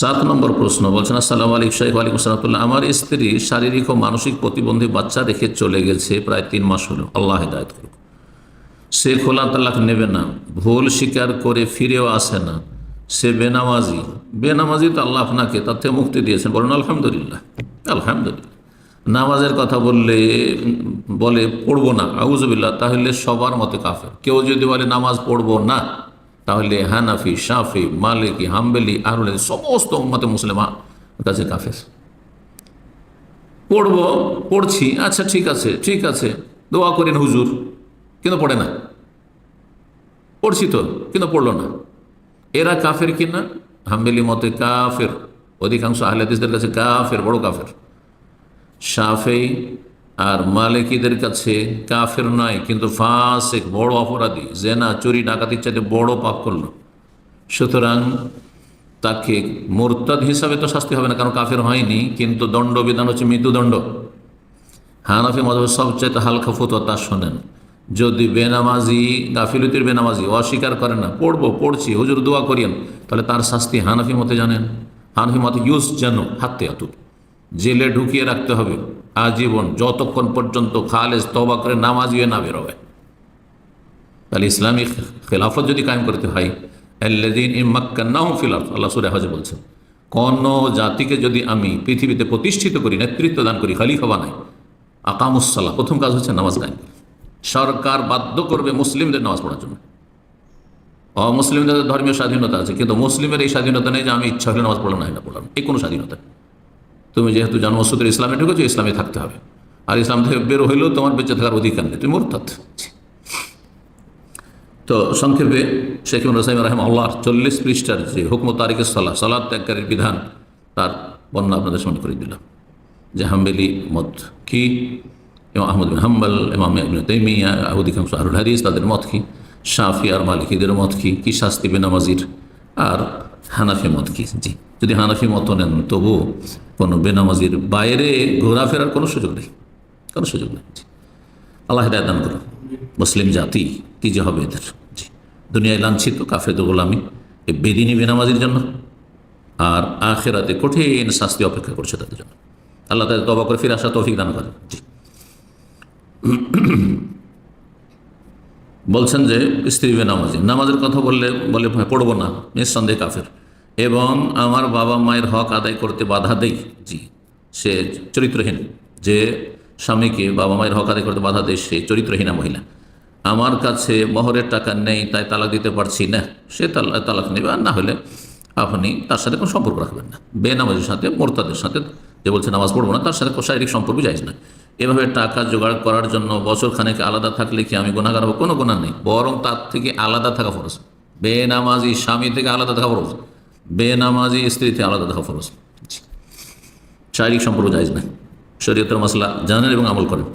সাত নম্বর প্রশ্ন বলছেন, আসসালামু আলাইকুম শাহ আলাইকুম সালাতুল্লাহ আমার স্ত্রী শারীরিক ও মানসিক প্রতিবন্ধী বাচ্চা রেখে চলে গেছে প্রায় তিন মাস হলো। আল্লাহ হেদায়ত করুক। সে খোলা তালাক নেবে না, ভুল স্বীকার করে ফিরেও আসে না। সে বেনামাজি বেনামাজি তো আল্লাহ আপনাকে তার থেকে মুক্তি দিয়েছেন। বলেন, আলহামদুলিল্লাহ আলহামদুলিল্লাহ। নামাজের কথা বললে, বলে, পড়ব না আউজবিল্লাহ তাহলে সবার মতে কাফের। কেউ যদি বলে, নামাজ পড়ব না তাহলে হানাফি, শাফি, মালিকি, হাম্বেলি আহরুল সমস্ত মতে মুসলিমা কাছে কাফের। পড়ব, পড়ছি আচ্ছা ঠিক আছে ঠিক আছে, দোয়া করেন হুজুর, কিন্তু পড়ে না। পড়ছি তো, কিন্তু পড়ল না। এরা কাফের কিনা হাম্বেলি মতে কাফের, অধিকাংশ আহলেদিসদের কাছে কাফের, বড় কাফের। সাফেই আর মালিকিদের কাছে কাফের নয় কিন্তু ফাসেক, বড় অপরাধী, জেনা, চুরি ডাকাতির চাইতে বড় পাপ করল। সুতরাং তাকে মোরতাদ হিসাবে তো শাস্তি হবে না, কারণ কাফের হয়নি, কিন্তু দণ্ডবিধান হচ্ছে মৃত্যুদণ্ড। হানাফি মধব সবচাইতে হালকা ফতুয়া তা শোনেন। যদি বেনামাজি, গাফিলতির বেনামাজি অস্বীকার করে না, পড়ব, পড়ছি, হুজুর দোয়া করিয়েন, তাহলে তার শাস্তি হানাফি মতে জানেন। হানাফি মতে, ইউস যেন হাতে আতুক জেলে ঢুকিয়ে রাখতে হবে। আজীবন যতক্ষণ পর্যন্ত খালেজ তবা করে নামাজ হয়ে না বেরোবে। তাহলে ইসলামী খেলাফত যদি কায়েম করতে হয় আল্লাদিন ইমাক্কান্নাহম ফিলাফ আল্লাহ সুরে হজে বলছেন, কোন জাতিকে যদি আমি পৃথিবীতে প্রতিষ্ঠিত করি, নেতৃত্ব দান করি, খালিফা বানাই আকামুসাল্লাহ প্রথম কাজ হচ্ছে নামাজ কায়েম সরকার বাধ্য করবে মুসলিমদের নামাজ পড়ার জন্য। অমুসলিমদের ধর্মীয় স্বাধীনতা আছে, কিন্তু মুসলিমের এই স্বাধীনতা নেই যে আমি ইচ্ছা হলে নামাজ পড়া না পড়লাম এই কোনো স্বাধীনতা নেই। তুমি যেহেতু জন্মসূত্রে ইসলামে ঢুকেছো, ইসলামে থাকতে হবে। আর ইসলাম থেকে বের হইলেও তোমার বেঁচে থাকার অধিকার নেই। তুমি মোরতাদ তো সংক্ষেপে শেখ রসাইম রহম আল্লাহর চল্লিশ পৃষ্ঠার যে হুকম তারিক সাল্লাহ সালাদ ত্যাগকারীর বিধান, তার বর্ণনা আপনাদের সামনে করে দিলাম। যে হাম্বেলি মত কি? ইমাম আহমদ বিন হাম্বল, ইমাম ইবনে তাইমিয়া অধিকাংশ আরুল হাদিস, তাদের মত কি? শাফি আর মালিকীদের মত কি? কি শাস্তি বেনামাজির? আর হানাফি মত কি? জি, যদি হানাফি মত নেন তবু কোনো বেনামাজির বাইরে ঘোরাফেরার কোনো সুযোগ নেই, কোনো সুযোগ নেই। আল্লাহ দান করুন। মুসলিম জাতি, কি যে হবে এদের? জি। দুনিয়ায় লাঞ্ছিত কাফেদ গোলামি এই বেদিনী বেনামাজির জন্য। আর আখেরাতে কঠিন শাস্তি অপেক্ষা করছে তাদের জন্য। আল্লাহ তাদের তবা করে ফিরে আসা তৌফিক দান করে জি। বলছেন যে, স্ত্রী বেনামাজি, নামাজের কথা বললে বলে, পড়ব না, নিঃসন্দেহে কাফের। এবং আমার বাবা মায়ের হক আদায় করতে বাধা দেই জি, সে চরিত্রহীন। যে স্বামীকে বাবা মায়ের হক আদায় করতে বাধা দেয়, সে চরিত্রহীনা মহিলা। আমার কাছে মহরের টাকা নেই, তাই তালাক দিতে পারছি না। সে তালা- তালাক নেবে, আর না হলে আপনি তার সাথে কোনো সম্পর্ক রাখবেন না। বেনামাজের সাথে, মোরতাদের সাথে, যে বলছে নামাজ পড়ব না, তার সাথে শারীরিক সম্পর্ক যাইজ না এভাবে টাকা জোগাড় করার জন্য বছর খানেক আলাদা থাকলে কি আমি গুণাগার হব? কোনো গোনা নেই। বরং তার থেকে আলাদা থাকা ফরজ। বেনামাজি স্বামী থেকে আলাদা থাকা ফরজ। বেনামাজি স্ত্রীতে আলাদা দেখা ফরজ। শারীরিক সম্পর্ক যাইজ না শরীয়তের মশলা জানেন এবং আমল করেন